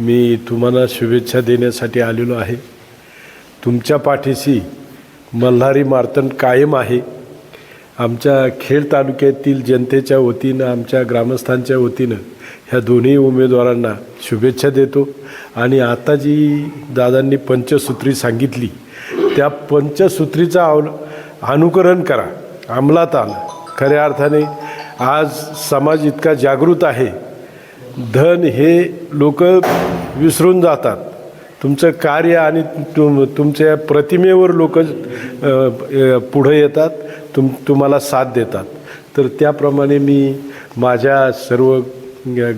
मी तुम्हाला शुभेच्छा देण्यासाठी आलेलो आहे. तुमच्या पाठीशी मल्हारी मार्तंड कायम आहे. आमच्या खेड तालुक्यातील जनतेच्या वतीनं आमच्या ग्रामस्थांच्या वतीनं ह्या दोन्ही उमेदवारांना शुभेच्छा देतो. आणि आता जी दादांनी पंचसूत्री सांगितली. त्या पंचसूत्रीचा अवल अनुकरण करा. अंमलात आलं खऱ्या अर्थाने आज समाज इतका जागृत आहे. धन हे लोक विसरून जातात. तुमचं कार्य आणि तुम तुमच्या प्रतिमेवर लोक पुढं येतात तुम तुम्हाला साथ देतात. तर त्याप्रमाणे मी माझ्या सर्व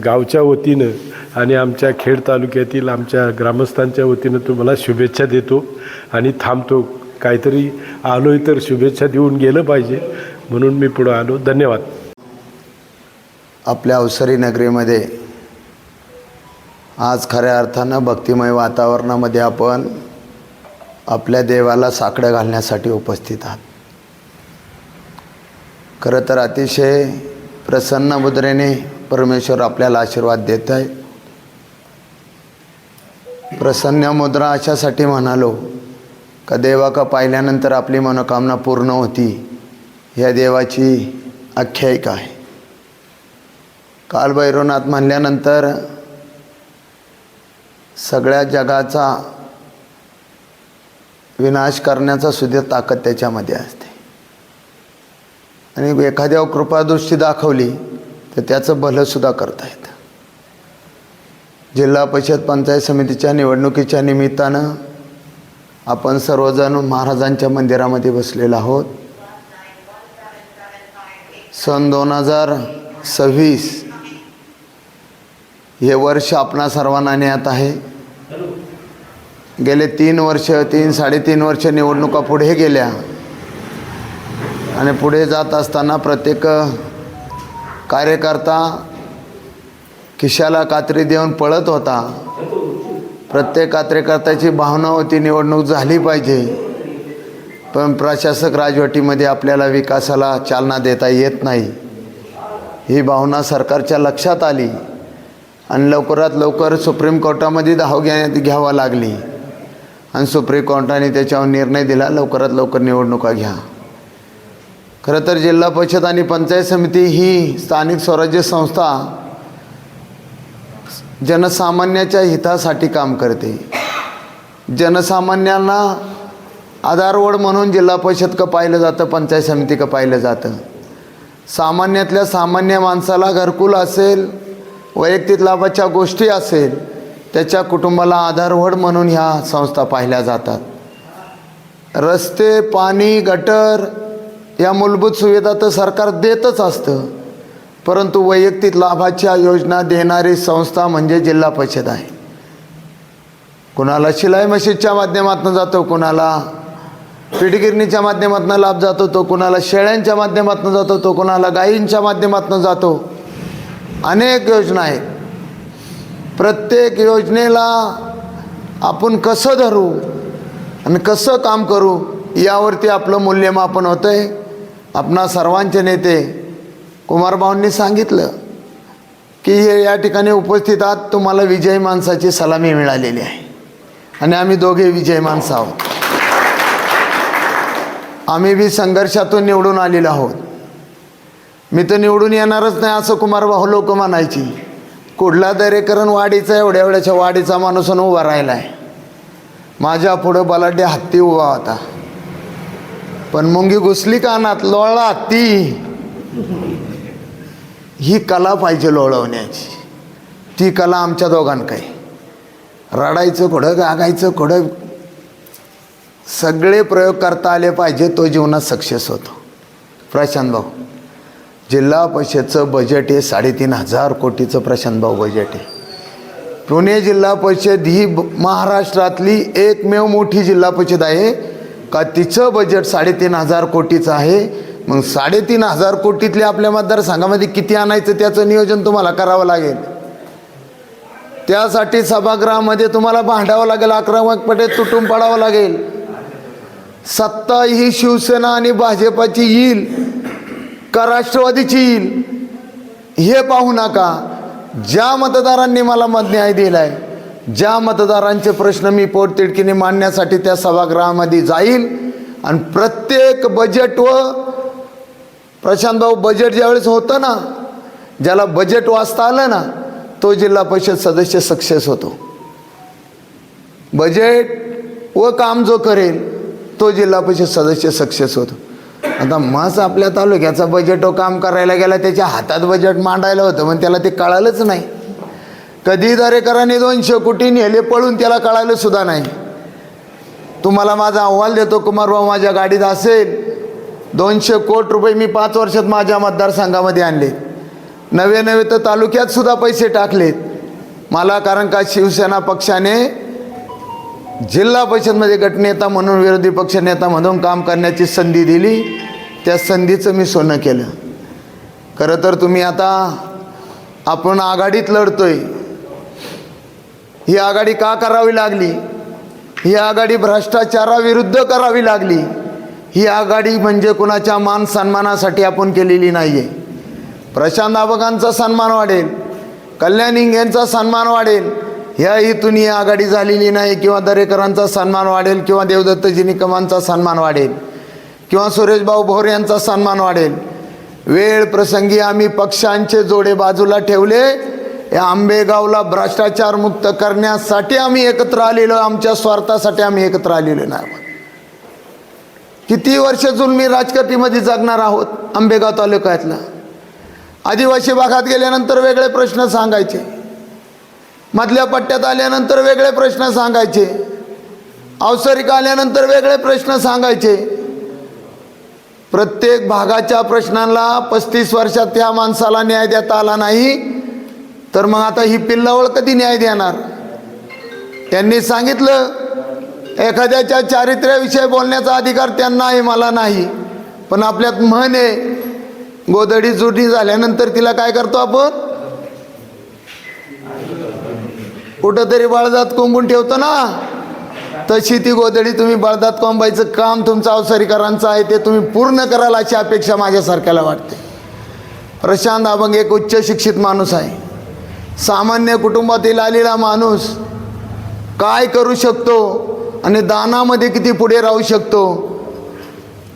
गावच्या वतीनं आणि आमच्या खेड तालुक्यातील आमच्या ग्रामस्थांच्या वतीनं तुम्हाला शुभेच्छा देतो आणि थांबतो. काहीतरी आलो तर शुभेच्छा देऊन गेलं पाहिजे. म्हणून मी पुढं आलो. धन्यवाद. आपल्या अवसरी नगरीमध्ये आज खऱ्या अर्थानं भक्तिमय वातावरणामध्ये आपण आपल्या देवाला साकडं घालण्यासाठी उपस्थित आहात. खरं तर अतिशय प्रसन्न मुद्रेने परमेश्वर आपल्याला आशीर्वाद देत आहे प्रसन्न मुद्रा अशासाठी म्हणालो का देवा का पाहिल्यानंतर आपली मनोकामना पूर्ण होती ह्या देवाची आख्यायिका आहे. कालभैरवनाथ म्हणल्यानंतर सगळ्या जगाचा विनाश करण्याचा सुद्धा ताकद त्याच्यामध्ये असते. आणि एखाद्यावर कृपादृष्टी दाखवली तर त्याचं भलंसुद्धा करता येतं. जिल्हा परिषद पंचायत समितीच्या निवडणुकीच्या निमित्तानं आपण सर्वजण महाराजांच्या मंदिरामध्ये बसलेलो आहोत. सन दोन हजार सव्वीस हे वर्ष आपणा सर्वांना ज्ञात आहे. गेले तीन वर्ष तीन साडेतीन वर्ष निवडणुका पुढे गेल्या. आणि पुढे जात असताना प्रत्येक कार्यकर्ता खिशाला कात्री देऊन पळत होता. प्रत्येक कार्यकर्त्याची भावना होती निवडणूक झाली पाहिजे. पण प्रशासक राजवटीमध्ये आपल्याला विकासाला चालना देता येत नाही. ही भावना सरकारच्या लक्षात आली. आणि लवकरात लवकर सुप्रीम कोर्टामध्ये धाव घेण्यात घ्यावा लागली. आणि सुप्रीम कोर्टाने त्याच्यावर निर्णय दिला लवकरात लवकर निवडणुका घ्या. खरं तर जिल्हा परिषद आणि पंचायत समिती ही स्थानिक स्वराज्य संस्था जनसामान्याच्या हितासाठी काम करते. जनसामान्यांना आधारवड म्हणून जिल्हा परिषद का पाहिलं जातं पंचायत समिती का पाहिलं जातं. सामान्यातल्या सामान्य माणसाला घरकुल असेल वैयक्तिक लाभाच्या गोष्टी असेल त्याच्या कुटुंबाला आधारवड म्हणून ह्या संस्था पाहिल्या जातात. रस्ते पाणी गटर या मूलभूत सुविधा तर सरकार देतच असतं. परंतु वैयक्तिक लाभाच्या योजना देणारी संस्था म्हणजे जिल्हा परिषद आहे. कुणाला शिलाई मशीदच्या माध्यमातून जातो कुणाला पिठगिरणीच्या माध्यमातून लाभ जातो तो कुणाला शेळ्यांच्या माध्यमातून जातो तो कुणाला गायींच्या माध्यमातून जातो. अनेक योजना आहेत. प्रत्येक योजनेला आपण कसं धरू आणि कसं काम करू यावरती आपलं मूल्यमापन होतं आहे आपणा सर्वांचे नेते कुमारभाऊंनी सांगितलं की हे या ठिकाणी उपस्थित आहात तुम्हाला विजयी माणसाची सलामी मिळालेली आहे. आणि आम्ही दोघे विजयी माणसं आहोत. आम्ही बी संघर्षातून निवडून आलेलो आहोत. मी तर निवडून येणारच नाही असं कुमारभाऊ लोक म्हणायची. कुठला दरेकरण वाडीचा एवढ्या एवढ्याच्या वाडीचा माणूस आणि उभा राहिला आहे माझ्या पुढं बलाढ्य हत्ती उभा होता. पण मुंगी घुसली कानात लोळला हत्ती. ही कला पाहिजे लोळवण्याची. ती कला आमच्या दोघांकडे. रडायचं कुठं गागायचं कुठं? सगळे प्रयोग करता आले पाहिजे तो जीवनात सक्सेस होतो. प्रशांत भाऊ. जिल्हा परिषदचं बजेट हे साडेतीन हजार कोटीचं प्रशांतभाऊ बजेट आहे. पुणे जिल्हा परिषद ही ब- महाराष्ट्रातली एकमेव मोठी जिल्हा परिषद आहे. का तिचं बजेट साडेतीन हजार कोटीचं आहे. मग साडेतीन हजार कोटीतले आपल्या मतदारसंघामध्ये किती आणायचं त्याचं नियोजन तुम्हाला करावं लागेल. त्यासाठी सभागृहामध्ये तुम्हाला भांडावं लागेल आक्रमकपणे तुटून पडावं लागेल. सत्ता ही शिवसेना आणि भाजपाची येईल. का राष्ट्रवादीची येईल? हे पाहू नका. ज्या मतदारांनी मला मत न्याय दिला आहे ज्या मतदारांचे प्रश्न मी पोटतिडकीने मांडण्यासाठी त्या सभागृहामध्ये जाईल आणि प्रत्येक बजेट व प्रशांत भाऊ बजेट ज्यावेळेस होतं ना ज्याला बजेट वाचता आलं ना तो जिल्हा परिषद सदस्य सक्सेस होतो. बजेट व काम जो करेल तो जिल्हा परिषद सदस्य सक्सेस होतो. आता मस आपल्या तालुक्याचा बजेट हो काम करायला गेला त्याच्या हातात बजेट मांडायला होतं पण त्याला ते कळालंच नाही. कधी दरेकरांनी दोनशे कोटी नेले पळून त्याला कळालं सुद्धा नाही. तुम्हाला माझा अहवाल देतो कुमारभाऊ माझ्या गाडीत असेल दोनशे कोट रुपये मी पाच वर्षात माझ्या मतदारसंघामध्ये आणले. नवे नवे तर तालुक्यात सुद्धा पैसे टाकलेत. मला कारण का शिवसेना पक्षाने जिल्हा परिषदमध्ये गटनेता म्हणून विरोधी पक्षनेता म्हणून काम करण्याची संधी दिली. त्या संधीचं मी सोनं केलं. खरं तर तुम्ही आता आपण आघाडीत लढतोय. ही आघाडी का करावी लागली? ही आघाडी भ्रष्टाचाराविरुद्ध करावी लागली. ही आघाडी म्हणजे कुणाच्या मान सन्मानासाठी आपण केलेली नाही आहे प्रशांत आबकांचा सन्मान वाढेल. कल्याण इंगेंचा सन्मान वाढेल. ह्या हेतून ही आघाडी झालेली नाही किंवा दरेकरांचा सन्मान वाढेल किंवा देवदत्तजी निकमांचा सन्मान वाढेल किंवा सुरेशभाऊ भोर यांचा सन्मान वाढेल. वेळ प्रसंगी आम्ही पक्षांचे जोडे बाजूला ठेवले. या आंबेगावला भ्रष्टाचार मुक्त करण्यासाठी आम्ही एकत्र आलेलो आमच्या स्वार्थासाठी आम्ही एकत्र आलेलो नाही किती वर्ष जुलमी राजकटीमध्ये जगणार आहोत आंबेगाव तालुक्यातला? आदिवासी भागात गेल्यानंतर वेगळे प्रश्न सांगायचे. मधल्या पट्ट्यात आल्यानंतर वेगळे प्रश्न सांगायचे. अवसरिक आल्यानंतर वेगळे प्रश्न सांगायचे. प्रत्येक भागाच्या प्रश्नांना पस्तीस वर्षात त्या माणसाला न्याय देता आला नाही तर मग आता ही पिल्लावळ कधी न्याय देणार? त्यांनी सांगितलं एखाद्याच्या चारित्र्याविषयी बोलण्याचा अधिकार त्यांना आहे मला नाही. पण आपल्यात म्हण आहे गोदडी जुडी झाल्यानंतर तिला काय करतो आपण? कुठंतरी बळदात कोंबून ठेवतो ना? तशी ती गोदडी तुम्ही बळदात कोंबायचं काम तुमचं अवसरीकरांचं आहे ते तुम्ही पूर्ण कराल अशी अपेक्षा माझ्यासारख्याला वाटते. प्रशांत अभंग एक उच्च शिक्षित माणूस आहे. सामान्य कुटुंबातील आलेला माणूस काय करू शकतो आणि दानामध्ये किती पुढे राहू शकतो?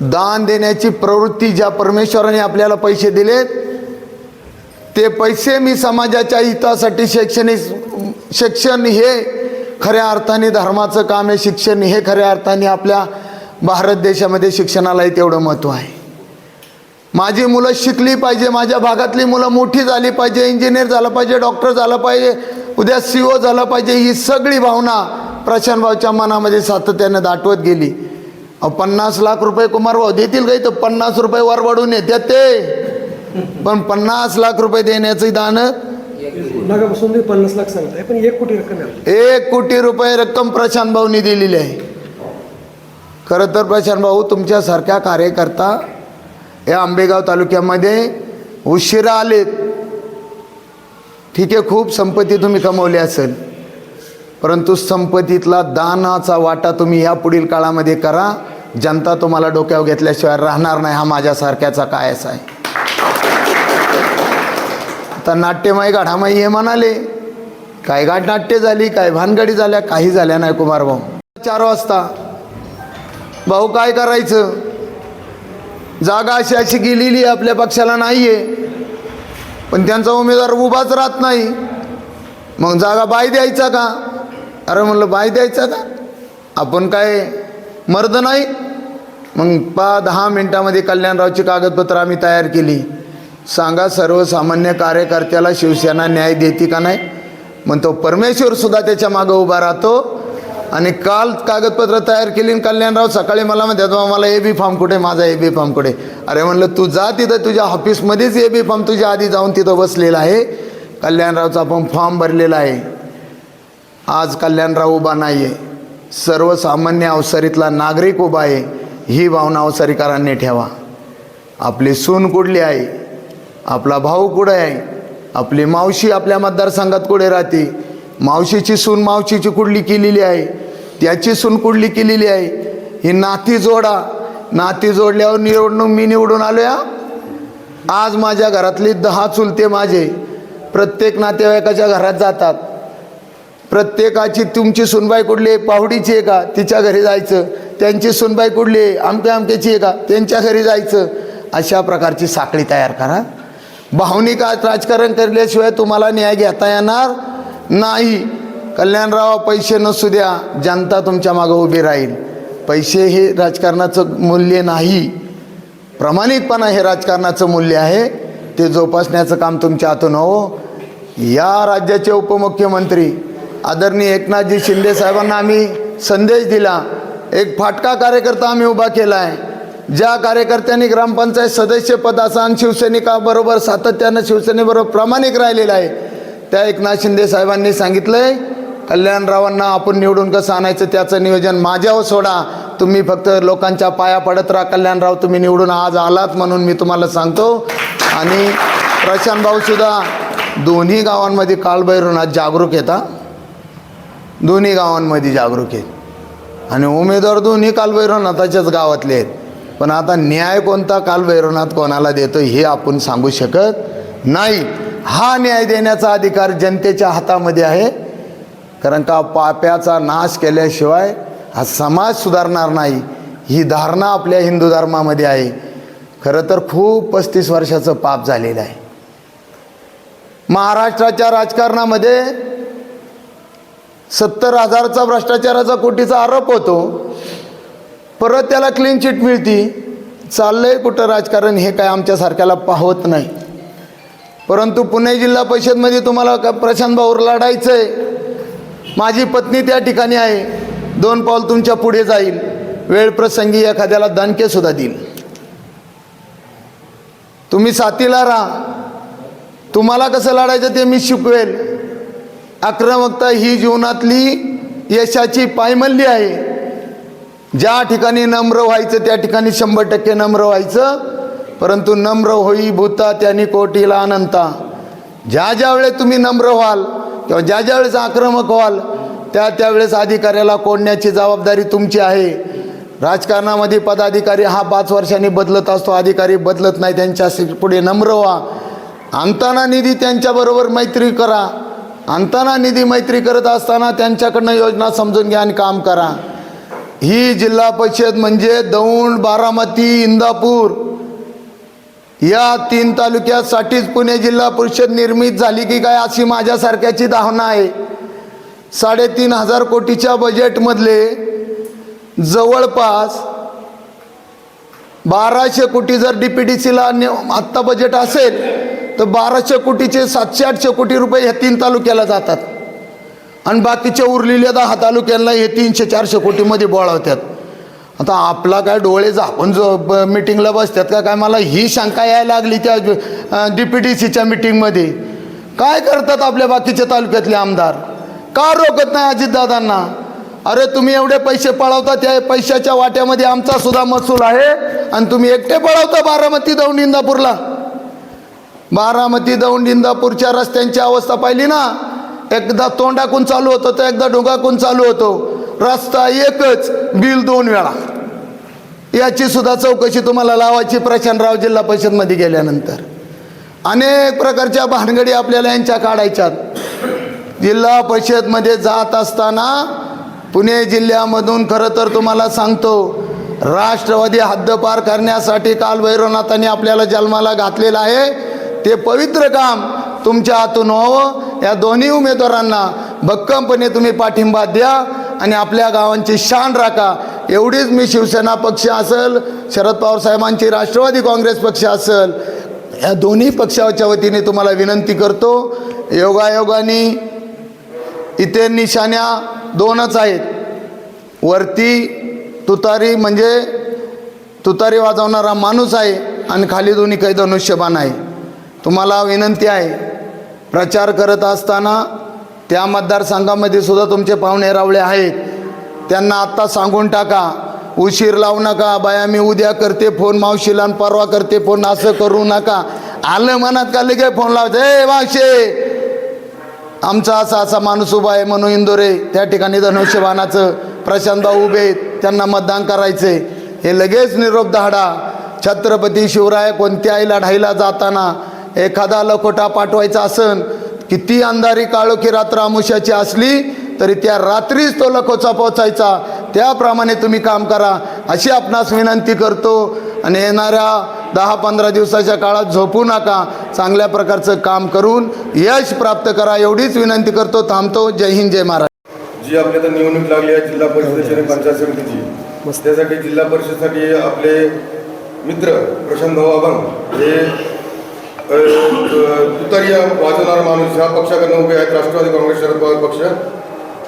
दान देण्याची प्रवृत्ती ज्या परमेश्वराने आपल्याला पैसे दिलेत ते पैसे मी समाजाच्या हितासाठी शैक्षणिक शिक्षण हे खऱ्या अर्थाने धर्माचं काम आहे. शिक्षण हे खऱ्या अर्थाने आपल्या भारत देशामध्ये शिक्षणालाही तेवढं महत्त्व आहे. माझी मुलं शिकली पाहिजे माझ्या भागातली मुलं मोठी झाली पाहिजे इंजिनियर झालं पाहिजे डॉक्टर झालं पाहिजे उद्या सी ओ झालं पाहिजे ही सगळी भावना प्रशांतभाऊच्या मनामध्ये सातत्यानं दाटवत गेली. पन्नास लाख रुपये कुमारभाऊ देतील काही तर पन्नास रुपये वर वाढून येतात ते. पण पन्नास लाख रुपये देण्याचं दान पन्नास लाख पण एक कोटी रक्कम आहे एक कोटी रुपये रक्कम प्रशांत भाऊनी दिलेली आहे. खरं तर प्रशांत भाऊ तुमच्यासारख्या कार्यकर्ता या आंबेगाव तालुक्यामध्ये उशिरा आलेत. ठीक आहे खूप संपत्ती तुम्ही कमवली असेल परंतु संपत्तीतला दानाचा वाटा तुम्ही या पुढील काळामध्ये करा. जनता तुम्हाला डोक्यावर घेतल्याशिवाय राहणार नाही हा माझ्यासारख्याचा कायच आहे. आता नाट्यमय गाढामाई हे म्हणाले. काय गाठ नाट्य झाली काय भानगडी झाल्या काही झाल्या नाही कुमार भाऊ. चार वाजता. भाऊ काय करायचं? जागा अशी अशी गेलेली आहे, आपल्या पक्षाला नाही आहे पण त्यांचा उमेदवार उभाच राहत नाही. मग जागा बाय द्यायचा का? अरे म्हणलं बाय द्यायचा का? आपण काय मर्द नाही? मग पा दहा मिनटामध्ये कल्याणरावची कागदपत्र आम्ही तयार केली. सांगा सर्वसामान्य कार्यकर्त्याला शिवसेना न्याय देते का नाही? म्हणतो परमेश्वरसुद्धा परमेश्वर सुद्धा त्याच्या मागं उभा राहतो आणि काल कागदपत्र तयार केली आणि कल्याणराव सकाळी मला म्हणतात "बाबा, मला ए बी फॉर्म कुठे? माझा ए बी फॉर्म कुठे? अरे म्हणलं तू जा तिथं तुझ्या ऑफिसमध्येच ए बी फॉर्म तुझ्या आधी जाऊन तिथं बसलेला आहे. कल्याणरावचा आपण फॉर्म भरलेला आहे. आज कल्याणराव उभा नाही आहे सर्वसामान्य अवसरीतला नागरिक उभा आहे. ही भावना अवसरीकरांनी ठेवा. आपली सून कुठली आहे? आपला भाऊ कुठे आहे? आपली मावशी आपल्या मतदारसंघात कुठे राहते? मावशीची सून मावशीची कुडली केलेली आहे? त्याची सून कुडली केलेली आहे? ही नाती जोडा. नाती जोडल्यावर निवडणूक मी निवडून आलो या आज माझ्या घरातली दहा चुलते माझे प्रत्येक नातेवाईकाच्या घरात जातात. प्रत्येकाची तुमची सुनबाई कुठली आहे? पाहुडीची आहे का? तिच्या घरी जायचं. त्यांची सुनबाई कुठली आहे? आमक्या आमक्याची आहे का? त्यांच्या घरी जायचं. अशा प्रकारची साखळी तयार करा. भावनिक आज राजकारण केल्याशिवाय तुम्हाला न्याय घेता येणार नाही. कल्याणराव पैसे नसू द्या जनता तुमच्या मागं उभी राहील. पैसे हे राजकारणाचं मूल्य नाही. प्रामाणिकपणा हे राजकारणाचं मूल्य आहे. ते जोपासण्याचं काम तुमच्या हातून हो. या राज्याचे उपमुख्यमंत्री आदरणीय एकनाथजी शिंदे साहेबांना आम्ही संदेश दिला. एक फाटका कार्यकर्ता आम्ही उभा केला आहे ज्या कार्यकर्त्यांनी ग्रामपंचायत सदस्य पदाचा आणि शिवसैनिकाबरोबर सातत्यानं शिवसेनेबरोबर प्रामाणिक राहिलेला आहे त्या एकनाथ शिंदे साहेबांनी सांगितलंय कल्याणरावांना आपण निवडून कसं आणायचं त्याचं नियोजन माझ्यावर सोडा तुम्ही फक्त लोकांच्या पाया पडत राहा कल्याणराव तुम्ही निवडून आज आलात म्हणून मी तुम्हाला सांगतो. आणि प्रशांत भाऊसुद्धा दोन्ही गावांमध्ये कालभैरवनाथ जागरूक येतात दोन्ही गावांमध्ये जागरूक आहेत. आणि उमेदवार दोन्ही कालभैरवनाथाच्याच गावातले आहेत. पण आता न्याय कोणता कालभैरवनाथ कोणाला देतो हे आपण सांगू शकत नाही. हा न्याय देण्याचा अधिकार जनतेच्या हातामध्ये आहे. कारण का पाप्याचा नाश केल्याशिवाय हा समाज सुधारणार नाही. ही धारणा आपल्या हिंदू धर्मामध्ये आहे. खरं तर खूप पस्तीस वर्षाचं पाप झालेलं आहे. महाराष्ट्राच्या राजकारणामध्ये सत्तर हजारचा भ्रष्टाचाराचा कोटीचा आरोप होतो. परत त्याला क्लीन चिट मिळती. चाललंय कुठं राजकारण हे काय आमच्यासारख्याला पाहत नाही. परंतु पुणे जिल्हा परिषदमध्ये तुम्हाला का प्रशांत भाऊर लढायचं आहे माझी पत्नी त्या ठिकाणी आहे. दोन पाऊल तुमच्यापुढे जाईल. वेळ प्रसंगी एखाद्याला दणके सुद्धा देईल. तुम्ही साथीला राहा. तुम्हाला कसं लढायचं ते मी शिकवेल. आक्रमकता ही जीवनातली यशाची पायमल्ली आहे. ज्या ठिकाणी नम्र व्हायचं त्या ठिकाणी शंभर टक्के नम्र व्हायचं. परंतु नम्र होई भूता त्यांनी कोटीला अनंता. ज्या ज्या वेळेस तुम्ही नम्र व्हाल किंवा ज्या ज्या वेळेस आक्रमक व्हाल त्या त्यावेळेस अधिकाऱ्याला कोडण्याची जबाबदारी तुमची आहे. राजकारणामध्ये पदाधिकारी हा पाच वर्षांनी बदलत असतो अधिकारी बदलत नाही त्यांच्या पुढे नम्र व्हा. आणताना निधी त्यांच्याबरोबर मैत्री करा. आणताना निधी मैत्री करत असताना त्यांच्याकडनं योजना समजून घ्या आणि काम करा. ही जिल्हा परिषद म्हणजे दौंड बारामती इंदापूर. या तीन तालुक्यासाठीच पुणे जिल्हा परिषद निर्मित झाली की काय अशी माझ्यासारख्याची धावना आहे. साडेतीन हजार कोटीच्या बजेटमधले जवळपास बाराशे कोटी जर डी पी डी सीला आत्ता बजेट असेल तर बाराशे कोटीचे सातशे आठशे कोटी रुपये ह्या तीन तालुक्याला जातात. आणि बाकीच्या उरलेल्या दहा तालुक्यांना हे तीनशे चारशे कोटीमध्ये बोळावतात आता आपला काय डोळे झाकून जो ब मिटिंगला बसतात का काय? मला ही शंका यायला लागली त्या डी पी टी सीच्या मिटिंगमध्ये काय करतात आपल्या बाकीच्या तालुक्यातले आमदार? का रोखत नाही अजितदादांना? अरे तुम्ही एवढे पैसे पळवता त्या पैशाच्या वाट्यामध्ये आमचा सुद्धा महसूल आहे आणि तुम्ही एकटे पळवता बारामती दौंड इंदापूरला. बारामती दौंड इंदापूरच्या रस्त्यांची अवस्था पाहिली ना? एकदा तोंडाकून चालू होतो तर एकदा डोंगाकून चालू होतो. रस्ता एकच बिल दोन वेळा. याची सुद्धा चौकशी तुम्हाला लावायची प्रशांतराव जिल्हा परिषदमध्ये गेल्यानंतर. अनेक प्रकारच्या भानगडी आपल्याला यांच्या काढायच्यात. जिल्हा परिषदमध्ये जात असताना पुणे जिल्ह्यामधून खरं तर तुम्हाला सांगतो राष्ट्रवादी हद्दपार करण्यासाठी काल भैरवनाथांनी आपल्याला जन्माला घातलेलं आहे. ते पवित्र काम तुमच्या हातून व्हावं. या दोन्ही उमेदवारांना भक्कमपणे तुम्ही पाठिंबा द्या आणि आपल्या गावांची शान राखा. एवढीच मी शिवसेना पक्ष असेल शरद पवार साहेबांची राष्ट्रवादी काँग्रेस पक्ष असेल या दोन्ही पक्षाच्या वतीने तुम्हाला विनंती करतो. योगायोगाने इथे निशाण्या दोनच आहेत. वरती तुतारी म्हणजे तुतारी वाजवणारा माणूस आहे आणि खाली दोन्ही काही धनुष्यबाण आहे. तुम्हाला विनंती आहे. प्रचार करत असताना त्या मतदारसंघामध्ये सुद्धा तुमचे पाहुणे रावळे आहेत. त्यांना आत्ता सांगून टाका उशीर लावू नका बाया मी उद्या करते फोन मावशीला परवा करते फोन असं करू नका. आलं मनात का लगे फोन लावते ए मावशे! आमचा असा असा माणूस उभा आहे म्हणून इंदोरे त्या ठिकाणी धनुष्यबाणाचं प्रशांतभाऊ उभे आहेत, त्यांना मतदान करायचे हे लगेच निरोप धाडा. छत्रपती शिवराय कोणत्याही लढाईला जाताना एखादा लखोटा पाठवायचा असन किती अंधारी काळोखी रात्र आमुष्याची असली तरी त्या रात्रीच तो लकोचा पोचायचा त्याप्रमाणे तुम्ही काम करा. अशी आपणास विनंती करतो. आणि येणाऱ्या दहा पंधरा दिवसाच्या काळात झोपू नका. चांगल्या प्रकारचं काम करून यश प्राप्त करा. एवढीच विनंती करतो. थांबतो. जय हिंद जय महाराज जी आपली आता निवडणूक लागली आहे जिल्हा परिषदेची आणि पंचायत समितीची. त्यासाठी जिल्हा परिषदेसाठी आपले मित्र प्रशांत भाऊ अभंग हे तुतारी वाजवणारा माणूस ह्या पक्षाकडनं उभे आहेत राष्ट्रवादी काँग्रेस शरद पवार पक्ष.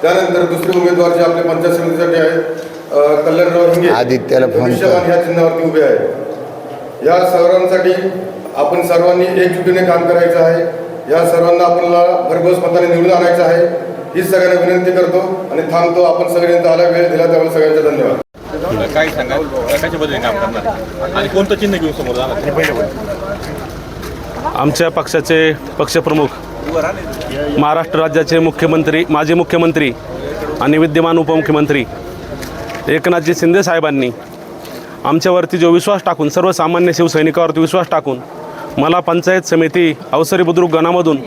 त्यानंतर दुसरे उमेदवार जे आपले पंचायत समितीसाठी आहेत कल्याणराव हिंगे. आदित्याला ह्या चिन्हावरती उभे आहेत. या सर्वांसाठी आपण सर्वांनी एकजुटीने काम करायचं आहे. या सर्वांना आपल्याला भरघोस मताने निवडून आणायचं आहे. ही सगळ्यांना विनंती करतो आणि थांबतो. आपण सगळ्यांनी आला वेळ दिला त्यामुळे सगळ्यांचा धन्यवाद. काय सांगा कशा पद्धतीने काम करणार आणि कोणतं चिन्ह घेऊन समोर जाणार? आमच्या पक्षाचे पक्षप्रमुख महाराष्ट्र राज्याचे मुख्यमंत्री माजी मुख्यमंत्री आणि विद्यमान उपमुख्यमंत्री एकनाथजी शिंदे साहेबांनी आमच्यावरती जो विश्वास टाकून सर्वसामान्य शिवसैनिकावरती विश्वास टाकून मला पंचायत समिती अवसरी बुद्रुक गणामधून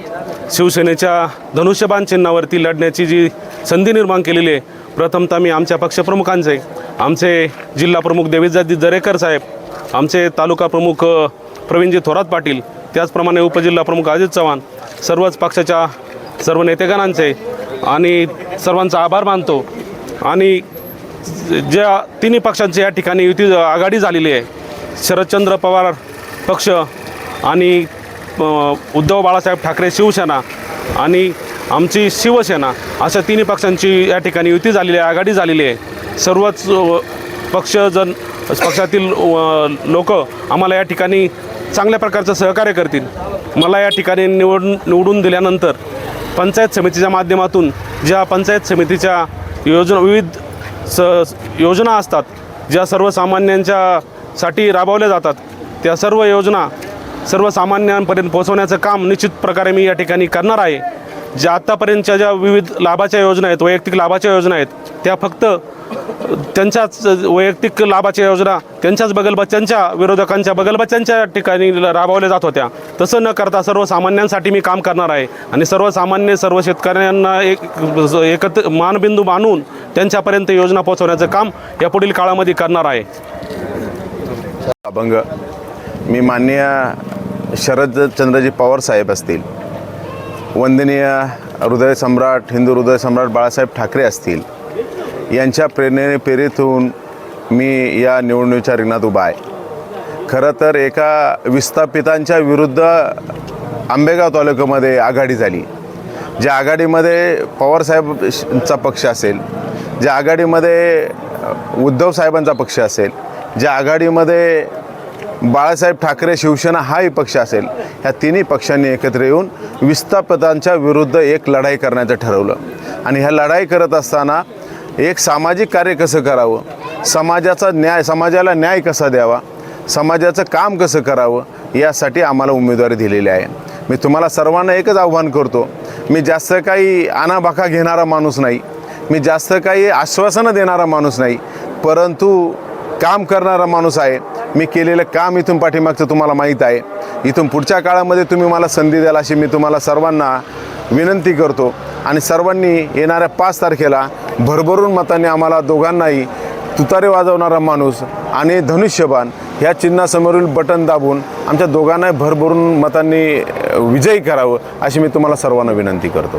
शिवसेनेच्या धनुष्यबाण चिन्हावरती लढण्याची जी संधी निर्माण केलेली आहे प्रथमतः मी आमच्या पक्षप्रमुखांचे आमचे जिल्हा प्रमुख देवीजादी दरेकर साहेब आमचे तालुका प्रमुख प्रवीणजी थोरात पाटील त्याचप्रमाणे उपजिल्हा प्रमुख अजित चव्हाण सर्वच पक्षाच्या सर्व नेतेगणांचे आणि सर्वांचा आभार मानतो. आणि ज्या तिन्ही पक्षांची या ठिकाणी युती आघाडी झालेली आहे शरदचंद्र पवार पक्ष आणि उद्धव बाळासाहेब ठाकरे शिवसेना आणि आमची शिवसेना अशा तिन्ही पक्षांची या ठिकाणी युती झालेली आहे आघाडी झालेली आहे. सर्वच पक्ष पक्षजन पक्षातील लोक आम्हाला या ठिकाणी चांगल्या प्रकारचं सहकार्य करतील. मला या ठिकाणी निवड निवडून दिल्यानंतर पंचायत समितीच्या माध्यमातून ज्या पंचायत समितीच्या योजना विविध स योजना असतात ज्या सर्वसामान्यांच्या साठी राबवल्या जातात त्या सर्व योजना सर्वसामान्यांपर्यंत पोहोचवण्याचं काम निश्चित प्रकारे मी या ठिकाणी करणार आहे. ज्या आत्तापर्यंतच्या ज्या विविध लाभाच्या योजना आहेत वैयक्तिक लाभाच्या योजना आहेत त्या फक्त त्यांच्याच वैयक्तिक लाभाच्या योजना त्यांच्याच बगलबच्च्यांच्या विरोधकांच्या बगलबच्च्यांच्या ठिकाणी राबवल्या जात होत्या. तसं न करता सर्वसामान्यांसाठी मी काम करणार आहे. आणि सर्वसामान्य सर्व शेतकऱ्यांना एक एकत्र मानबिंदू मानून त्यांच्यापर्यंत योजना पोहोचवण्याचं काम या पुढील काळामध्ये करणार आहे. अभंग. मी माननीय शरदचंद्रजी पवार साहेब असतील वंदनीय हृदय सम्राट हिंदू हृदय सम्राट बाळासाहेब ठाकरे असतील यांच्या प्रेरणेने प्रेरित होऊन मी या निवडणुकीच्या रिंगणात उभा आहे. खरं तर एका विस्थापितांच्या विरुद्ध आंबेगाव तालुक्यामध्ये आघाडी झाली. ज्या आघाडीमध्ये पवारसाहेबचा पक्ष असेल ज्या आघाडीमध्ये उद्धव साहेबांचा पक्ष असेल ज्या आघाडीमध्ये बाळासाहेब ठाकरे शिवसेना हाही पक्ष असेल ह्या तिन्ही पक्षांनी एकत्र येऊन विस्थापितांच्या विरुद्ध एक लढाई करण्याचं ठरवलं. आणि ह्या लढाई करत असताना एक सामाजिक कार्य कसं करावं? समाजाचा न्याय समाजाला न्याय कसा द्यावा? समाजाचं काम कसं करावं? यासाठी आम्हाला उमेदवारी दिलेली आहे. मी तुम्हाला सर्वांना एकच आव्हान करतो. मी जास्त काही आनाबाखा घेणारा माणूस नाही. मी जास्त काही आश्वासनं देणारा माणूस नाही. परंतु काम करणारा माणूस आहे. मी केलेलं काम इथून पाठीमागचं तुम्हाला माहीत आहे. इथून पुढच्या काळामध्ये तुम्ही मला संधी द्याल अशी मी तुम्हाला सर्वांना विनंती करतो. आणि सर्वांनी येणाऱ्या पाच तारखेला भरभरून मताने आम्हाला दोघांनाही तुतारे वाजवणारा माणूस आणि धनुष्यबाण ह्या चिन्हासमोरील बटन दाबून आमच्या दोघांनाही भरभरून मतांनी विजयी करावं अशी मी तुम्हाला सर्वांना विनंती करतो.